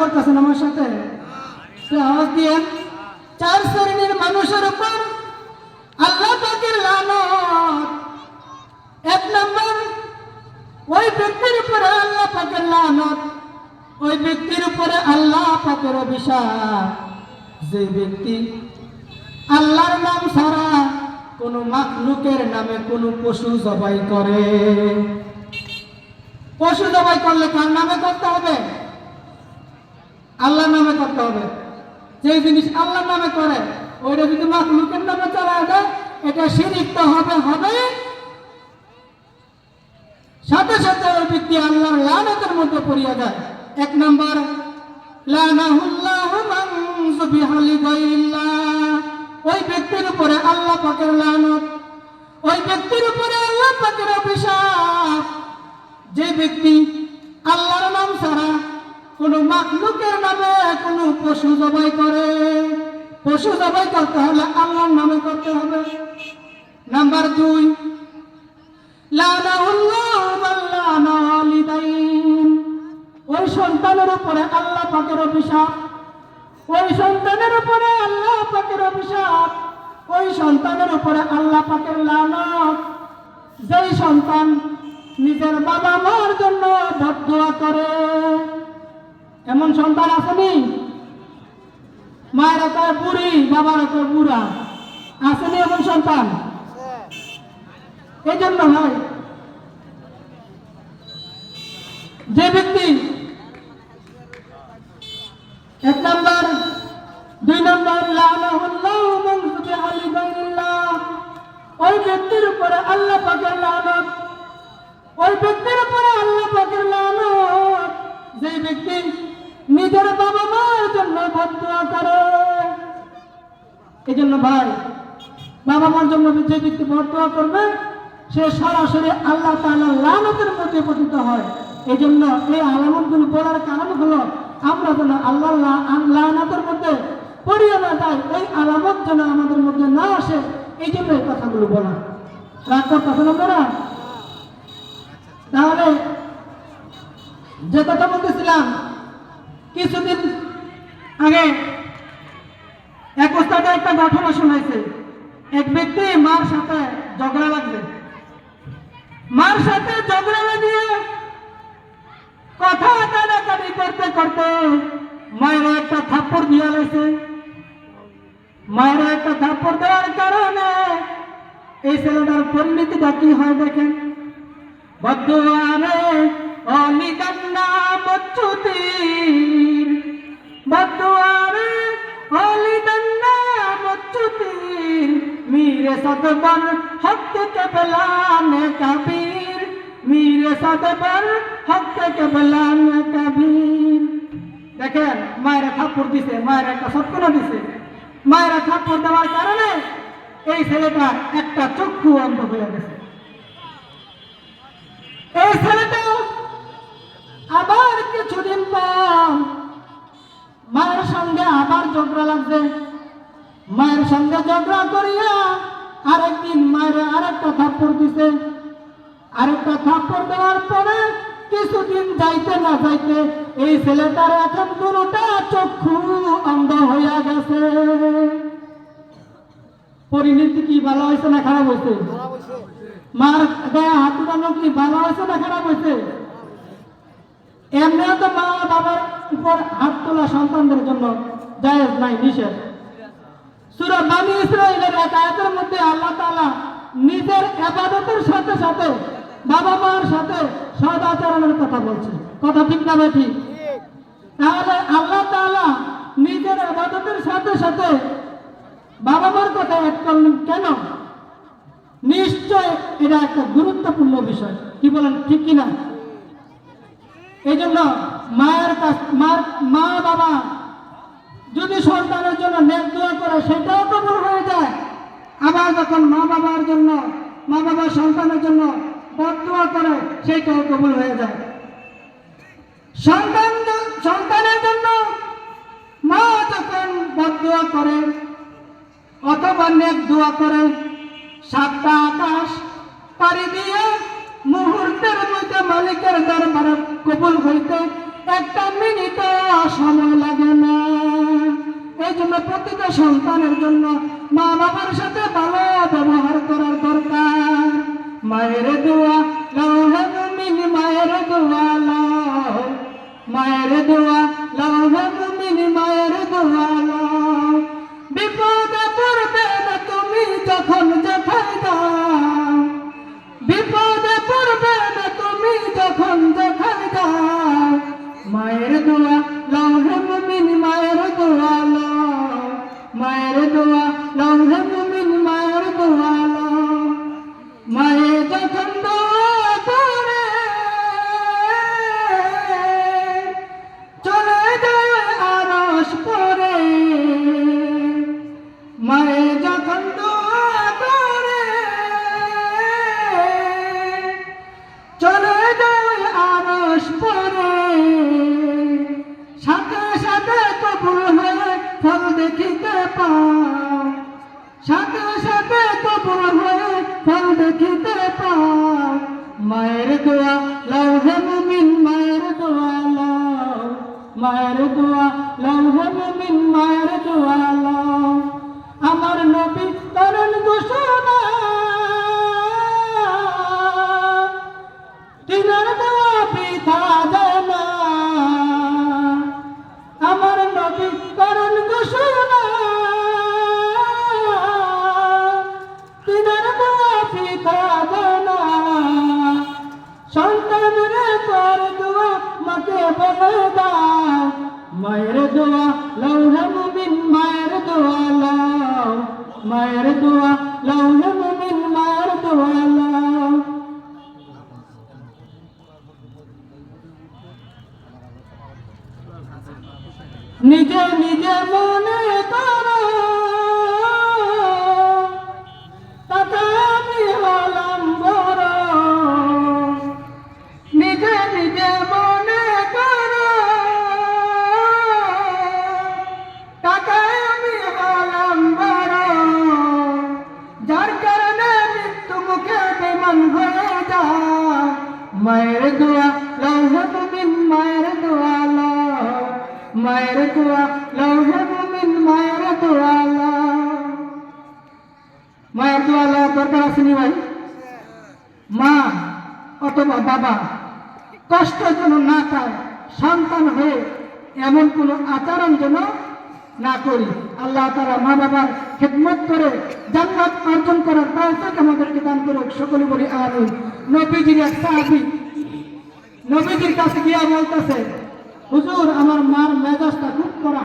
করতেছেন আমার সাথে? আওয়াজ দিয়ে চার শ্রেণির মানুষের উপর আল্লাহ পাকের লানত। এক নম্বর, ওই ব্যক্তির উপরে আল্লাহ পাকের লানত। ওই ব্যক্তির উপরে আল্লাহ পাকের অভিশাপ। যে ব্যক্তি আল্লাহর নাম ছাড়া কোন মাখলুকের নামে কোন পশু জবাই করে। পশু জবাই করলে কার নামে করতে হবে? করতে হবে। যে জিনিস আল্লাহর নামে করে, ওইটা যদি মাখলুকের নামে চলা দেয়, এটা শিরিক তো হবে হবে। সাথে সাথে ওই ব্যক্তি আল্লাহর লানতের মধ্যে পড়িয়া যায়। এক নম্বর ওই ব্যক্তির উপরে আল্লাহ পাকের লানত, ওই ব্যক্তির উপরে আল্লাহ পাকের অভিশাপ। যে ব্যক্তি আল্লাহর কোন মাখলুকের নামে কোন পশু জবাই করে। পশু জবাই করতে হলে আল্লাহর নামে করতে হবে। নাম্বার দুই ওই সন্তানের উপরে আল্লাহ পাকের অভিশাপ। ওই সন্তানের উপরে আল্লাহ পাকের অভিশাপ। ওই সন্তানের উপরে আল্লাহ পাকের লানত। যেই সন্তান নিজের বাবা মার জন্য বদুয়া করে এমন সন্তান আসেনি? মায়ের কয় বুড়ি, বাবার কয় বুড়া। আসেনি এমন সন্তান? এই জন্য হয় যে ব্যক্তি এক নম্বর, দুই নম্বর ওই ব্যক্তির উপরে আল্লাহ পাকের লানত। ওই ব্যক্তির উপরে আল্লাহ পাকের লানত। যে ব্যক্তি এই জন্য ভাই, বাবা মার জন্য যে ব্যক্তি করবে, সে সরাসরি আল্লাহ মধ্যে পতিত হয়। এই জন্য এই আলামতগুলো বলার কারণ হলো, আমরা যেন আল্লাহ মধ্যে পড়িয়ে না যাই, এই আলামত যেন আমাদের মধ্যে না আসে এই জন্য এই কথাগুলো বলা। রাগ করতেছেন তাহলে যে কথা বলতেছিলাম, কিছুদিন আগে এক ওস্তাদে একটা ঘটনা শোনাইছে এক ব্যক্তি মার সাথে ঝগড়া লাগছে। মার সাথে ঝগড়া লাগিয়ে কথা কাটাকাটি করতে করতে মায়ের একটা থাপ্পড় দিয়ে লাইছে মায়ের একটা থাপ্পড় দেওয়ার কারণে এই ছেলেটার পরিণতিটা কি হয় দেখেন? বদুয়ারে অলিদান্না মচ্ছুতির মীরে সতবর হক থেকে বেলানে কাবীর। মীরে সতবর হক থেকে বেলানে কাবীর। দেখেন, মায়েরা থাপ্পড় দিছে, মায়েরা একটা সৎকনা দিছে। মায়েরা থাপ্পড় দেওয়ার কারণে এই ছেলেটা একটা চক্ষু অন্ধ হয়ে গেছে। এই ছেলেটা আবার কিছুদিন পর মায়ের সঙ্গে আবার ঝগড়া লাগছে। মায়ের সঙ্গে ঝগড়া করিয়া আরেকদিন মায়ের আরেকটা থাপ্পড় দিছে। আরেকটা থাপ্পড় দেওয়ার পরে কিছুদিন যাইতে না যাইতে এই ছেলেটার এখন দুটা চক্ষু অন্ধ হইয়া গেছে। পরিণতি কি ভালো হয়েছে না খারাপ হয়েছে? মার গায়ে হাত উঠানো কি ভালো হয়েছে না খারাপ হয়েছে? এমনিও তো মা বাবার উপর হাত তোলা সন্তানদের জন্য জায়েজ নাই, নিষেধ। সুরা বানি ইসরায়েলের এক আয়াতের মধ্যে আল্লাহ তাআলা নিজের আবাদতের সাথে সাথে বাবা মার সাথে সদ আচরণের কথা বলছে কথা ঠিক না ঠিক। তাহলে আল্লাহ তাআলা নিজের আবাদতের সাথে সাথে বাবা মার কথা অ্যাড করলেন কেন নিশ্চয় এটা একটা গুরুত্বপূর্ণ বিষয় কি বলেন ঠিক কিনা এই জন্য মায়ের কাছ মার মা বাবা যদি সন্তানের জন্য নেক দোয়া করে, সেটাও কবুল হয়ে যায়। আবার যখন মা বাবার জন্য, মা বাবার সন্তানের জন্য বদুয়া করে, সেটাও কবুল হয়ে যায়। সন্তান সন্তানের জন্য মা যখন বদুয়া করে, অথবা নেক দোয়া করে, সাতটা আকাশ পাড়ি দিয়ে মুহূর্তের মধ্যে মালিকের দরবারে কবুল হইতে একটা মিনিট সময় লাগে না। এই জন্য প্রতিটা সন্তানের জন্য মা বাবার সাথে ভালো ব্যবহার করার দরকার। মায়ের দোয়া লাও মিল মায়ের দোয়া লাও মায়ের দোয়া লাও দেখিতে পাও। সাথে সাথে কবুল হয়ে ফল দেখিতে পাও। মায়ের দাও মায়ের দোয়া লাউ হে মুমিন মায়ের দোয়া লাউ মায়ের দোয়া লাউ হে মুমিন মায়ের দোয়া লাউ নিজে নিজে মনে মায়ের দোয়া মুমিন মায়ের দোয়া লও। মায়ের দোয়া মুমিন মায়ের দোয়া লও। মায়ের দোয়া লওয়ার দরকার আসেনি ভাই? মা, অথবা বাবা, কষ্ট যেন না পায়, সন্তান হয়ে এমন কোনো আচরণ যেন না করি। আল্লাহ তারা মা বাবার খেদমত করে জান্নাত অর্জন করার তৌফিক আমাদেরকে দান করুক। সকলে বলি আমিন। নবীজির এক সাহাবী নবীজির কাছে গিয়া বলতেছে হুজুর আমার মার মেজাজটা খুব করা